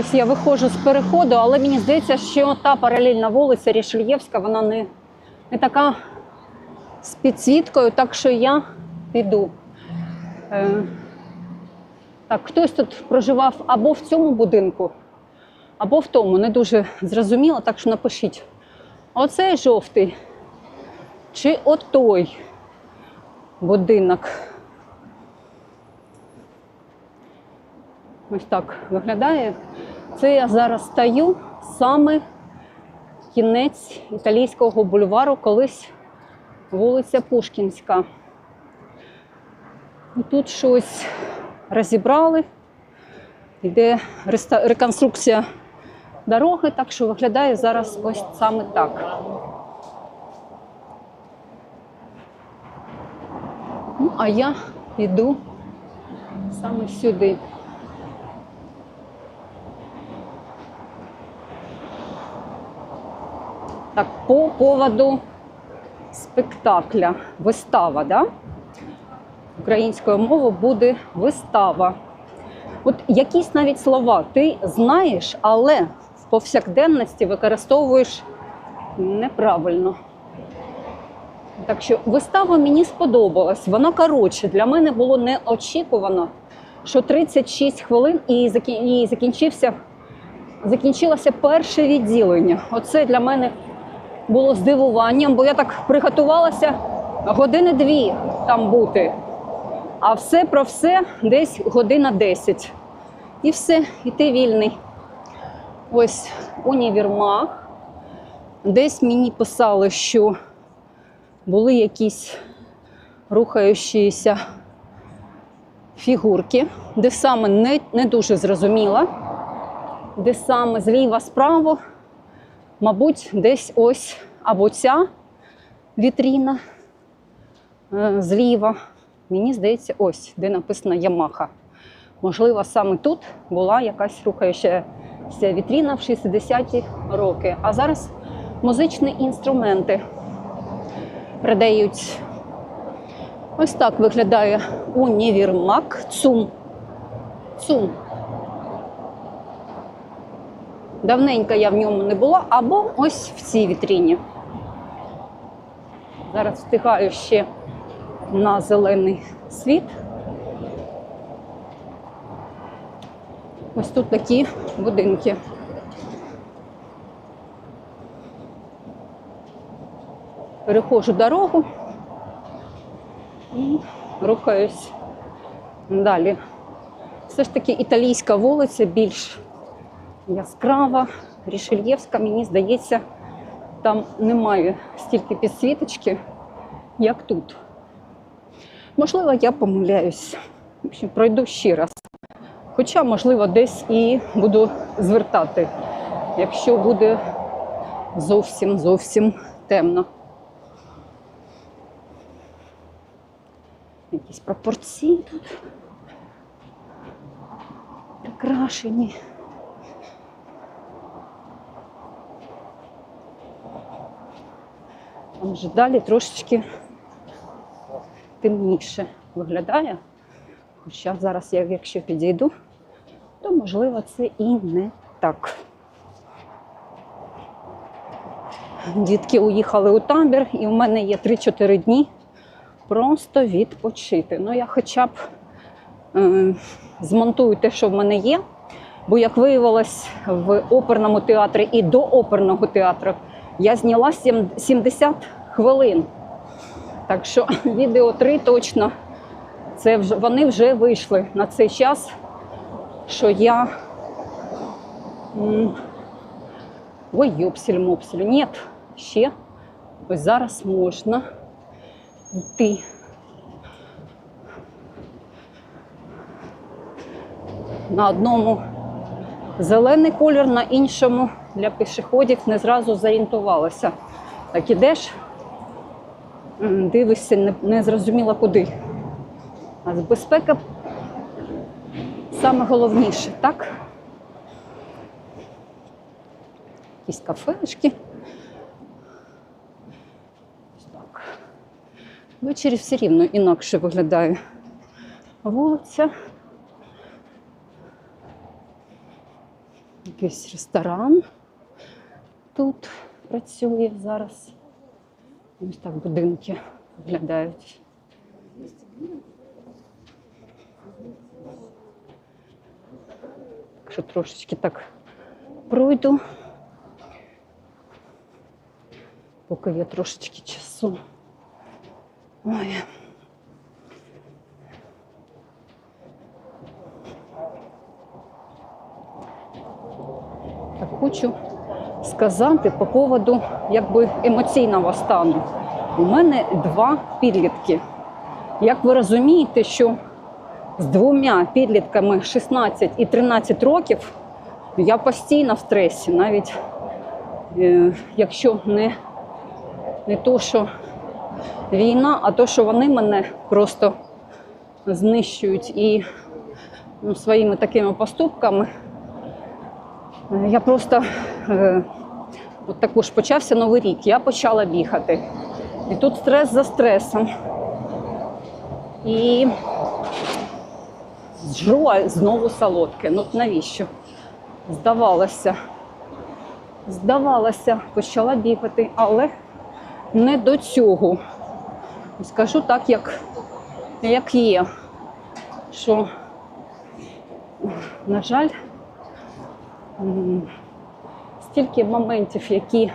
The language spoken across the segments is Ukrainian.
Ось я виходжу з переходу, але мені здається, що та паралельна вулиця Рішельєвська, вона не, не така з підсвіткою, так що я піду. Е, так, хтось тут проживав або в цьому будинку, або в тому. Не дуже зрозуміло, так що напишіть. Оцей жовтий чи отой будинок. Ось так виглядає. Це я зараз стою саме кінець італійського бульвару, колись вулиця Пушкінська. І тут щось розібрали. Йде реконструкція дороги, так що виглядає зараз ось саме так. Ну, а я йду саме сюди. Так, по поводу спектакля, вистава, да? Українською мовою буде вистава. От якісь навіть слова ти знаєш, але в повсякденності використовуєш неправильно. Так що вистава мені сподобалась. Вона коротше. Для мене було неочікувано, що 36 хвилин і закінчився, закінчилося перше відділення. Оце для мене було здивуванням, бо я так приготувалася години дві там бути. А все про все десь година 10. І все, і ти вільний. Ось універмаг. Десь мені писали, що були якісь рухаючіся фігурки, де саме не, не дуже зрозуміла, де саме зліва справа, мабуть, десь ось або ця вітріна е, зліва. Мені здається, ось, де написано Ямаха. Можливо, саме тут була якась рухаючася вітріна в 60-ті роки. А зараз музичні інструменти продають. Ось так виглядає універмаг ЦУМ. ЦУМ. Давненько я в ньому не була, або ось в цій вітріні. Зараз встигаю ще на зелений світ. Ось тут такі будинки. Перехожу дорогу і рухаюсь далі. Все ж таки італійська вулиця більш яскрава, Рішельєвська, мені здається, там немає стільки підсвіточки, як тут. Можливо, я помиляюсь. Пройду ще раз. Хоча, можливо, десь і буду звертати, якщо буде зовсім зовсім темно. Якісь пропорції тут прикрашені. Там вже далі трошечки темніше виглядає. Хоча зараз, я, якщо підійду, то можливо це і не так. Дітки уїхали у табір, і в мене є 3-4 дні просто відпочити. Ну, я хоча б е, змонтую те, що в мене є. Бо, як виявилось, в оперному театрі і до оперного театру я зняла сім- 70 хвилин. Так що відео 3 точно це вже вони вже вийшли на цей час, що я. Ой, йопсель мопсель. Ні, ще. Ось зараз можна йти. На одному зелений колір, на іншому для пішоходів не зразу зорієнтувалася. Так ідеш, дивишся, не, не зрозуміла куди. А безпека саме головніше, так? Якісь кафешки. Так. Ввечері все рівно інакше виглядає вулиця. Якийсь ресторан тут працює зараз. Ось так будинки виглядають. Якщо трошечки так пройду, поки є трошечки часу. Ой. Так хочу сказати по поводу якби емоційного стану. У мене два підлітки. Як ви розумієте, що з двома підлітками 16 і 13 років я постійно в стресі, навіть е, якщо не, не то, що війна, а то, що вони мене просто знищують і ну, своїми такими поступками. Е, Я просто е, от також почався новий рік. Я почала бігати. І тут стрес за стресом. І жру знову солодке. Ну навіщо? Здавалося. Здавалося, почала бігати, але не до цього. Скажу так, як, як є. Що, на жаль, стільки моментів, які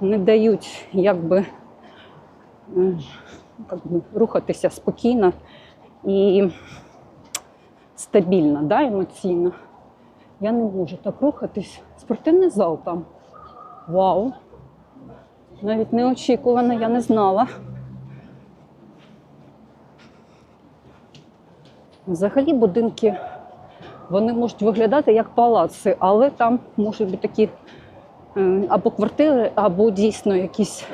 не дають якби, м, як би, рухатися спокійно і стабільно, да, емоційно. Я не можу так рухатись. Спортивний зал там. Вау! Навіть неочікувано, я не знала. Взагалі будинки вони можуть виглядати як палаци, але там можуть бути такі е, або квартири, або дійсно якісь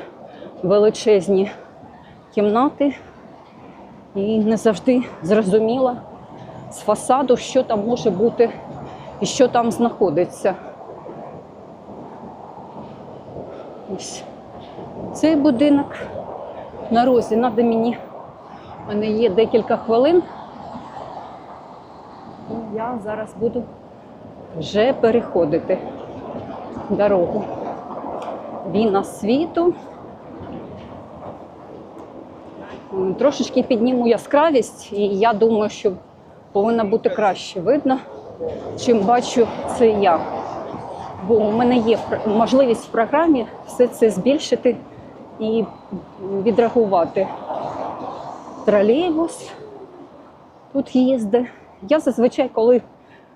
величезні кімнати. І не завжди зрозуміло з фасаду, що там може бути і що там знаходиться. Ось цей будинок на розі надо мені. У мене є декілька хвилин. І я зараз буду вже переходити дорогу. Війна світу. Трошечки підніму яскравість, і я думаю, що повинно бути краще видно, чим бачу це я. Бо у мене є можливість в програмі все це збільшити і відреагувати. Тролейбус тут їздить. Я зазвичай, коли,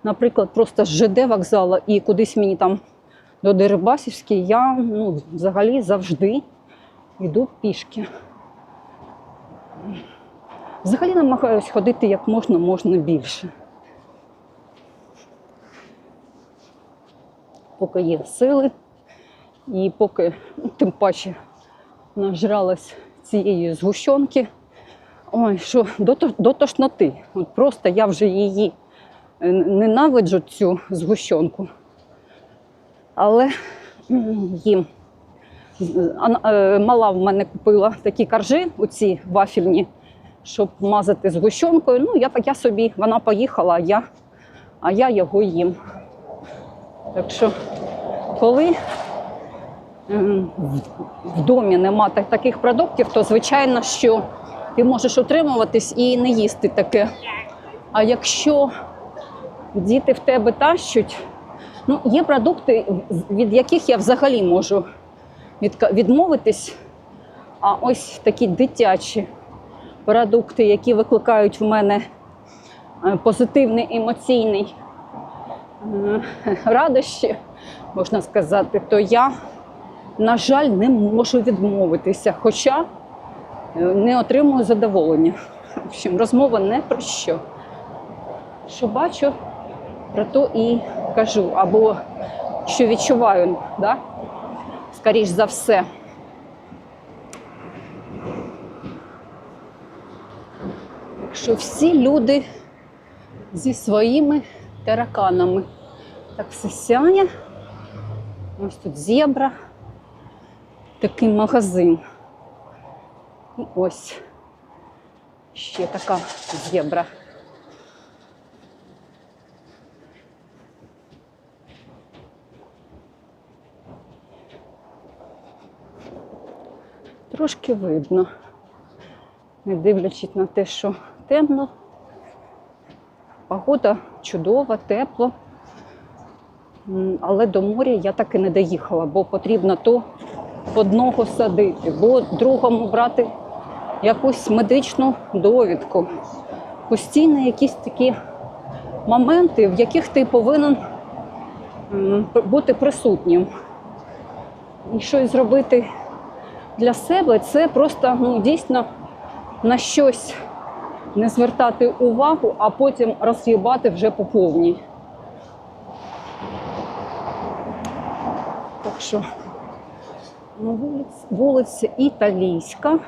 наприклад, просто з ЖД вокзалу і кудись мені там до Дерибасівської, я ну, взагалі завжди йду пішки. Взагалі намагаюсь ходити як можна, можна більше. Поки є сили, і поки ну, тим паче нажралась цієї згущенки. Ой, що до, тошноти. От просто я вже її е, ненавиджу цю згущенку. Але їм. Мала в мене купила такі коржі, оці вафельні, щоб мазати згущенкою. Ну, я я собі, вона поїхала, а я, а я його їм. Так що, коли в- домі нема таких продуктів, то звичайно, що ти можеш утримуватись і не їсти таке. А якщо діти в тебе тащуть, ну, є продукти, від яких я взагалі можу відмовитись. А ось такі дитячі продукти, які викликають в мене е, позитивний емоційний е, радощі, можна сказати, то я, на жаль, не можу відмовитися. Хоча не отримую задоволення. В общем, розмова не про що. Що бачу, про то і кажу, або що відчуваю, да? скоріш за все. Що всі люди зі своїми тараканами. Так все сяє. Ось тут зебра. Такий магазин. І ось. Ще така зєбра. Трошки видно, не дивлячись на те, що темно, погода чудова, тепло, але до моря я так і не доїхала, бо потрібно то одного садити, бо другому брати якусь медичну довідку. Постійно якісь такі моменти, в яких ти повинен бути присутнім. І щось зробити для себе це просто ну, дійсно на щось не звертати увагу, а потім роз'їбати вже по повній. Так що ну, вулиця, вулиця Італійська.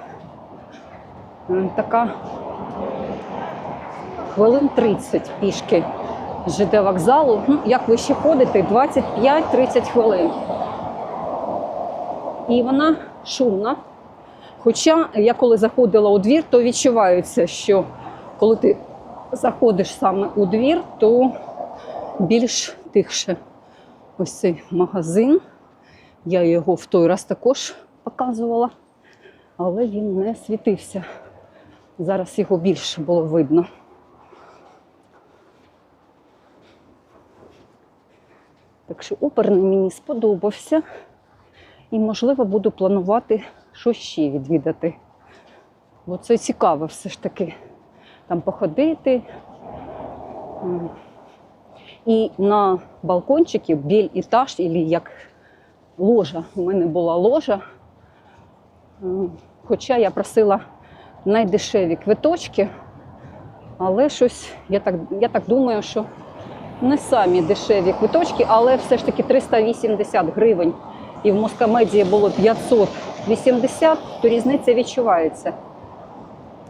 Така хвилин 30 пішки ЖД вокзалу. Ну, як ви ще ходите, 25-30 хвилин. І вона шумна. Хоча я коли заходила у двір, то відчувається, що коли ти заходиш саме у двір, то більш тихше. Ось цей магазин. Я його в той раз також показувала, але він не світився. Зараз його більше було видно. Так що оперний мені сподобався. І, можливо, буду планувати що ще відвідати. Бо це цікаво все ж таки там походити. І на балкончикі біль етаж, або як ложа. У мене була ложа. Хоча я просила найдешеві квиточки, але щось, я так, я так думаю, що не самі дешеві квиточки, але все ж таки 380 гривень. І в Москомедії було 580, то різниця відчувається.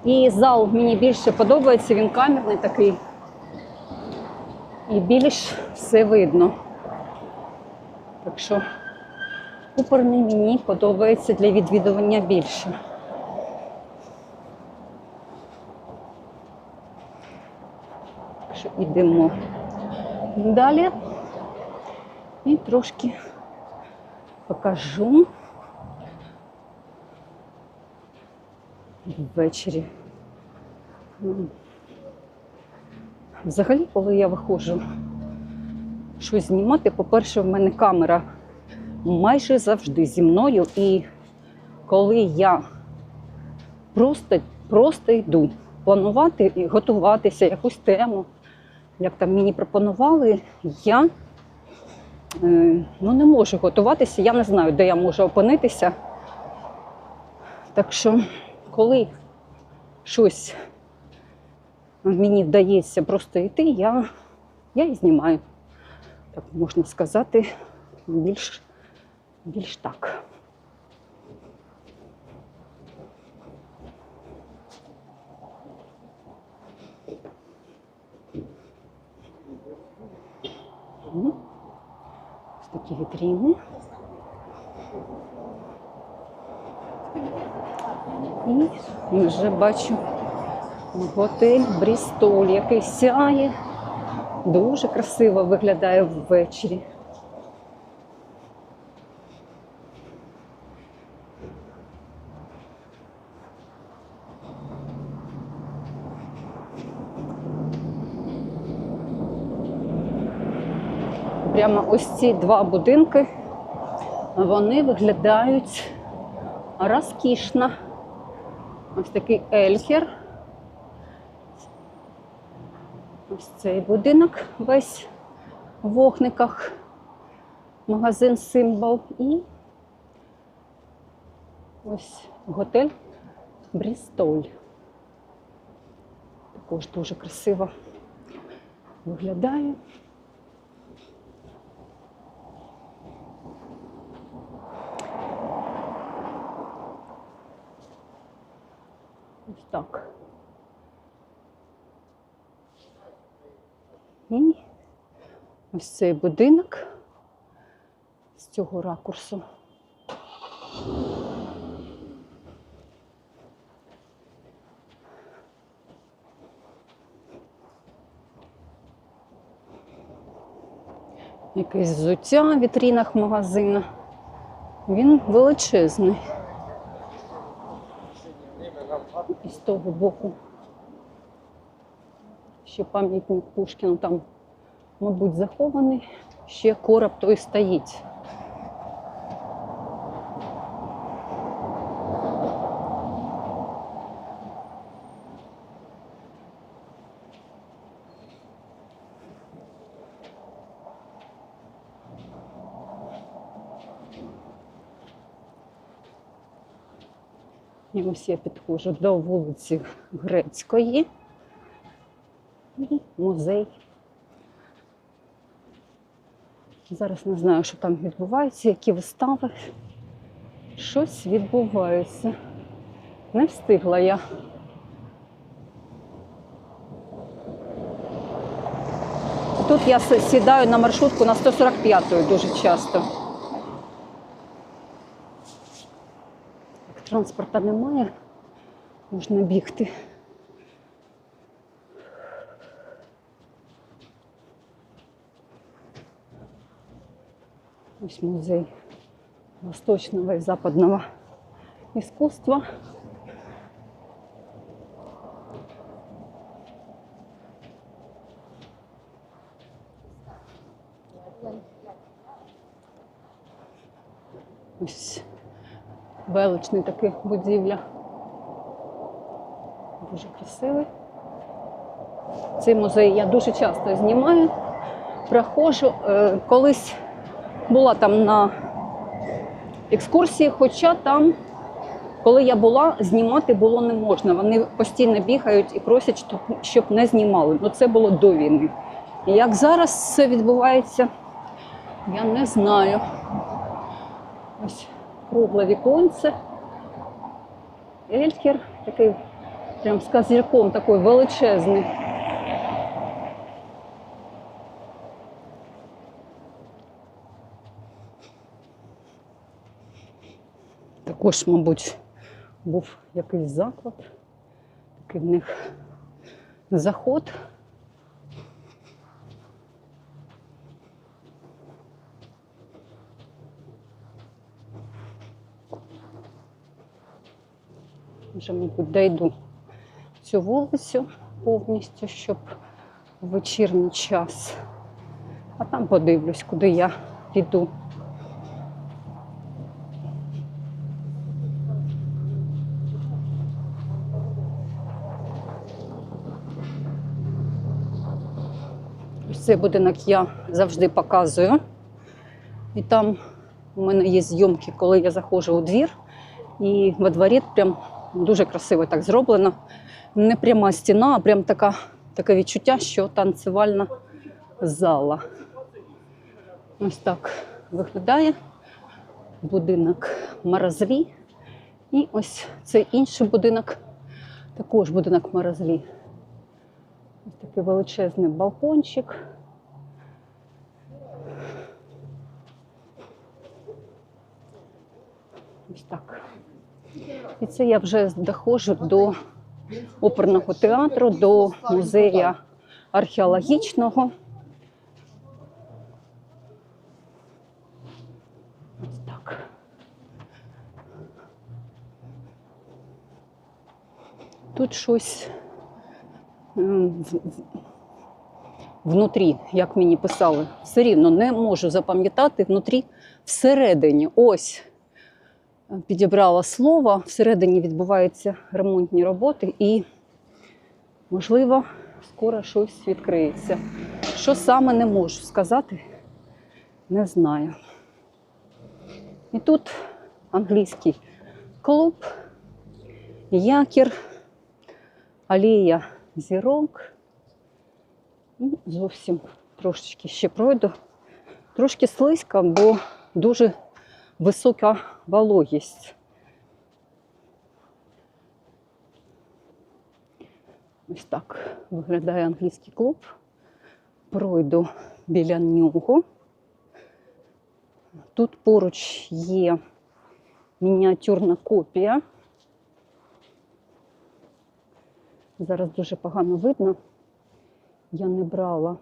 І зал мені більше подобається, він камерний такий. І більш все видно. Так що оперний мені подобається для відвідування більше. Що йдемо далі. І трошки покажу ввечері. Взагалі, коли я виходжу щось знімати, по-перше, в мене камера майже завжди зі мною. І коли я просто, просто йду планувати і готуватися, якусь тему, як там мені пропонували, я е, ну, не можу готуватися, я не знаю, де я можу опинитися. Так що, коли щось мені вдається просто йти, я, я і знімаю. Так можна сказати, більш, більш так. М. Ось такі вітріни. І вже бачу готель Брістоль, який сяє. Дуже красиво виглядає ввечері. Прямо ось ці два будинки, вони виглядають розкішно. Ось такий ельхер. Ось цей будинок весь в вогниках. Магазин Символ і ось готель Брістоль. Також дуже красиво виглядає. Так. І ось цей будинок з цього ракурсу. Якесь взуття в вітрінах магазину. Він величезний. І з того боку ще пам'ятник Пушкіну там, мабуть, захований. Ще короб той стоїть. І я підходжу до вулиці Грецької. І музей. Зараз не знаю, що там відбувається, які вистави. Щось відбувається. Не встигла я. Тут я сідаю на маршрутку на 145-ю дуже часто. Транспорта немає, можна бігти. Ось музей восточного и западного искусства. Ось величний такий будівля. Дуже красивий. Цей музей я дуже часто знімаю, проходжу. Е, Колись була там на екскурсії, хоча там, коли я була, знімати було не можна. Вони постійно бігають і просять, щоб- не знімали. Ну це було до війни. І як зараз це відбувається, я не знаю. Ось кругле віконце. Елькер, такий прям з козирком такий величезний. Також, мабуть, був якийсь заклад. Такий в них заход. Вже, мабуть, дойду цю вулицю повністю, щоб в вечірній час. А там подивлюсь, куди я піду. Цей будинок я завжди показую. І там у мене є зйомки, коли я заходжу у двір, і во дворі прям дуже красиво так зроблено. Не пряма стіна, а прям така, таке відчуття, що танцювальна зала. Ось так виглядає будинок Маразлі. І ось цей інший будинок, також будинок Маразлі. Ось такий величезний балкончик. Ось так. І це я вже доходжу до оперного театру, до музею археологічного. Ось так. Тут щось ем, внутрі, як мені писали, все рівно не можу запам'ятати внутрі всередині. Ось підібрала слово. Всередині відбуваються ремонтні роботи і, можливо, скоро щось відкриється. Що саме не можу сказати, не знаю. І тут англійський клуб, якір, алея зірок. І зовсім трошечки ще пройду. Трошки слизько, бо дуже висока вологість. Ось так виглядає англійський клуб. Пройду біля нього. Тут поруч є мініатюрна копія. Зараз дуже погано видно. Я не брала.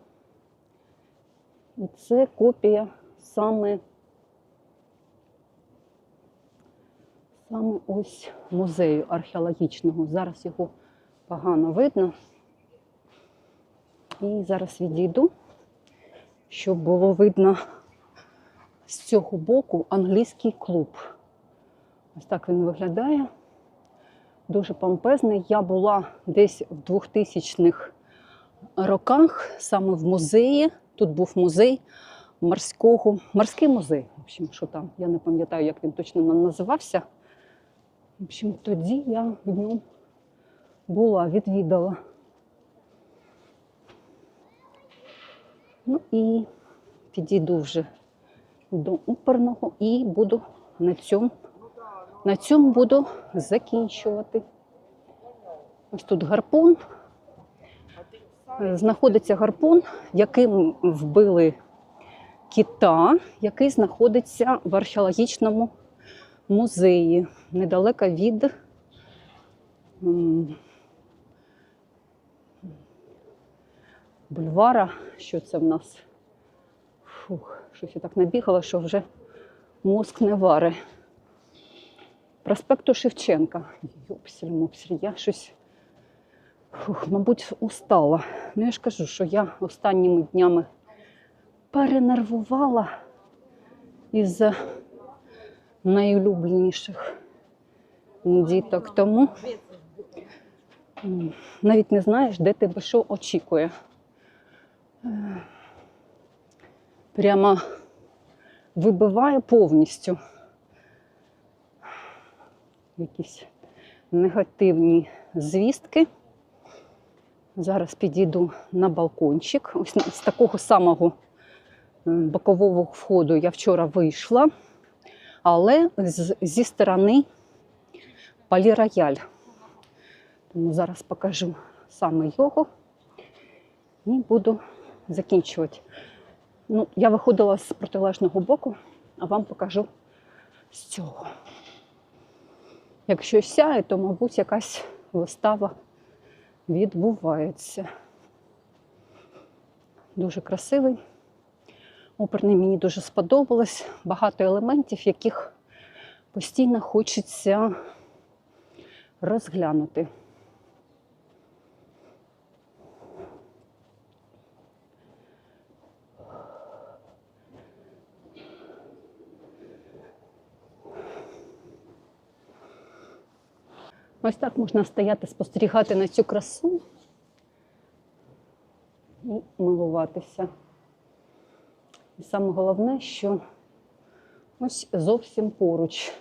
І це копія саме саме ось музею археологічного. Зараз його погано видно. І зараз відійду, щоб було видно з цього боку англійський клуб. Ось так він виглядає. Дуже помпезний. Я була десь в 2000-х роках саме в музеї. Тут був музей морського, морський музей. В общем, що там, я не пам'ятаю, як він точно називався. В общем, тоді я в ньому була, відвідала. Ну і підійду вже до оперного і буду на цьому, на цьому буду закінчувати. Ось тут гарпун. Знаходиться гарпун, яким вбили кита, який знаходиться в археологічному музеї недалеко від бульвара. Що це в нас? Фух, щось я так набігала, що вже мозк не вари. Проспекту Шевченка. Йопсель, мопсель, я щось, фух, мабуть, устала. Ну, я ж кажу, що я останніми днями перенервувала із найулюбленіших діток. Тому навіть не знаєш, де тебе що очікує. Е, Прямо вибиває повністю якісь негативні звістки. Зараз підійду на балкончик. Ось з такого самого бокового входу я вчора вийшла, але зі сторони Палірояль. Тому зараз покажу саме його і буду закінчувати. Ну, я виходила з протилежного боку, а вам покажу з цього. Якщо сяє, то, мабуть, якась вистава відбувається. Дуже красивий. Оперний мені дуже сподобалось. Багато елементів, яких постійно хочеться розглянути. Ось так можна стояти, спостерігати на цю красу і милуватися. І саме головне, що ось зовсім поруч.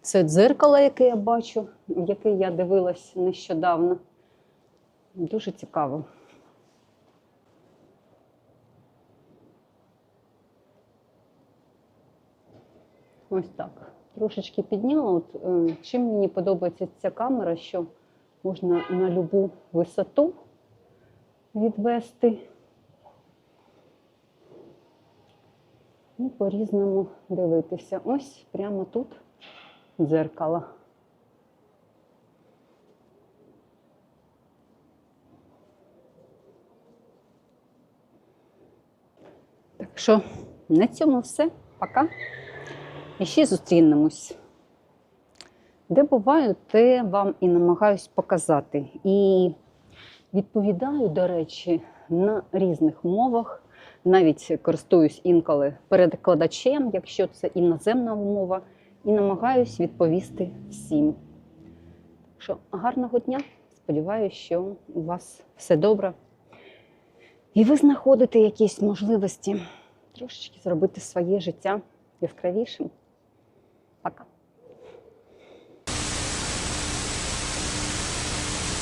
Це дзеркало, яке я бачу, яке я дивилась нещодавно. Дуже цікаво. Ось так. Трошечки підняла. От, е, чим мені подобається ця камера, що можна на любу висоту відвести і по-різному дивитися. Ось прямо тут дзеркало. Так що на цьому все. Пока. І ще зустрінемось. Де буваю, те вам і намагаюсь показати. І відповідаю, до речі, на різних мовах. Навіть користуюсь інколи перекладачем, якщо це іноземна мова, і намагаюсь відповісти всім. Що гарного дня! Сподіваюся, що у вас все добре. І ви знаходите якісь можливості трошечки зробити своє життя яскравішим. Пока.